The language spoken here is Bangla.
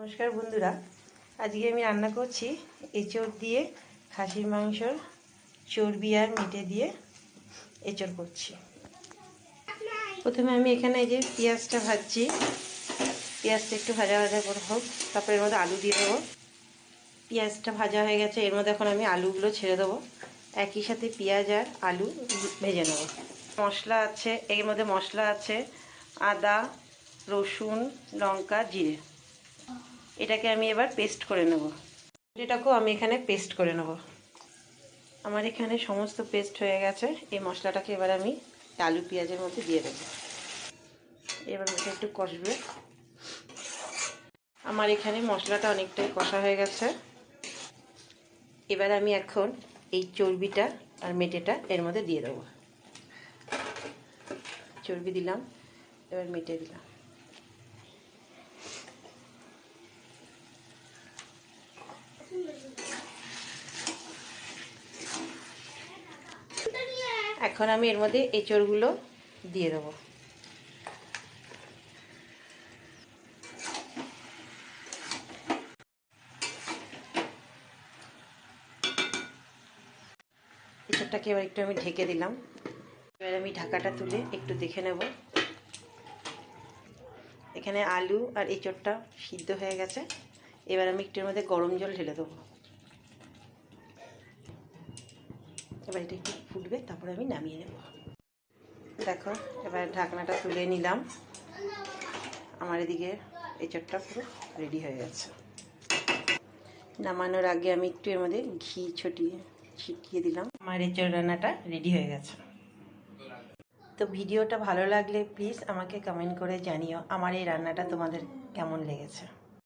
নমস্কার বন্ধুরা। আজকে আমি রান্না করছি এঁচড় দিয়ে খাসির মাংসর চর্বি আর মেটে দিয়ে এঁচড় করছি। প্রথমে আমি এখানে এই যে পেঁয়াজটা ভাজছি। পেঁয়াজটা একটু ভাজা ভাজা করে হোক, তারপরে এর মধ্যে আলু দিয়ে দেবো। পেঁয়াজটা ভাজা হয়ে গেছে, এর মধ্যে এখন আমি আলুগুলো ছেড়ে দেবো। একই সাথে পেঁয়াজ আর আলু ভেজে নেব। মশলা আছে, এর মধ্যে মশলা আছে, আদা, রসুন, লঙ্কা, জিরে। এটাকে আমি এবার পেস্ট করে নেব। এটাকেও আমি এখানে পেস্ট করে নেব। আমার এখানে সমস্ত পেস্ট হয়ে গেছে। এই মশলাটাকে এবার আমি আলু পেঁয়াজের মধ্যে দিয়ে দেবো। এবার ওটা একটু কষবে। আমার এখানে মশলাটা অনেকটাই কষা হয়ে গেছে। এবার আমি এখন এই চর্বিটা আর মেটেটা এর মধ্যে দিয়ে দেবো। চর্বি দিলাম, এবার মেটে দিলাম। এখন আমি এর মধ্যে এঁচড়গুলো দিয়ে দেবো। এঁচড়টাকে এবার একটু আমি ঢেকে দিলাম। এবার আমি ঢাকাটা তুলে একটু দেখে নেব। এখানে আলু আর এঁচড়টা সিদ্ধ হয়ে গেছে। এবার আমি একটুর মধ্যে গরম জল ঢেলে দেবো। এবার এটা একটু ফুটবে, তারপরে আমি নামিয়ে নেব। দেখো, এবার ঢাকনাটা তুলে নিলাম। আমার এদিকে এঁচড়টা পুরো রেডি হয়ে গেছে। নামানোর আগে আমি একটু এর মধ্যে ঘি ছটিয়ে ছিটিয়ে দিলাম। আমার এঁচড় রান্নাটা রেডি হয়ে গেছে। তো ভিডিওটা ভালো লাগলে প্লিজ আমাকে কমেন্ট করে জানিও আমার এই রান্নাটা তোমাদের কেমন লেগেছে।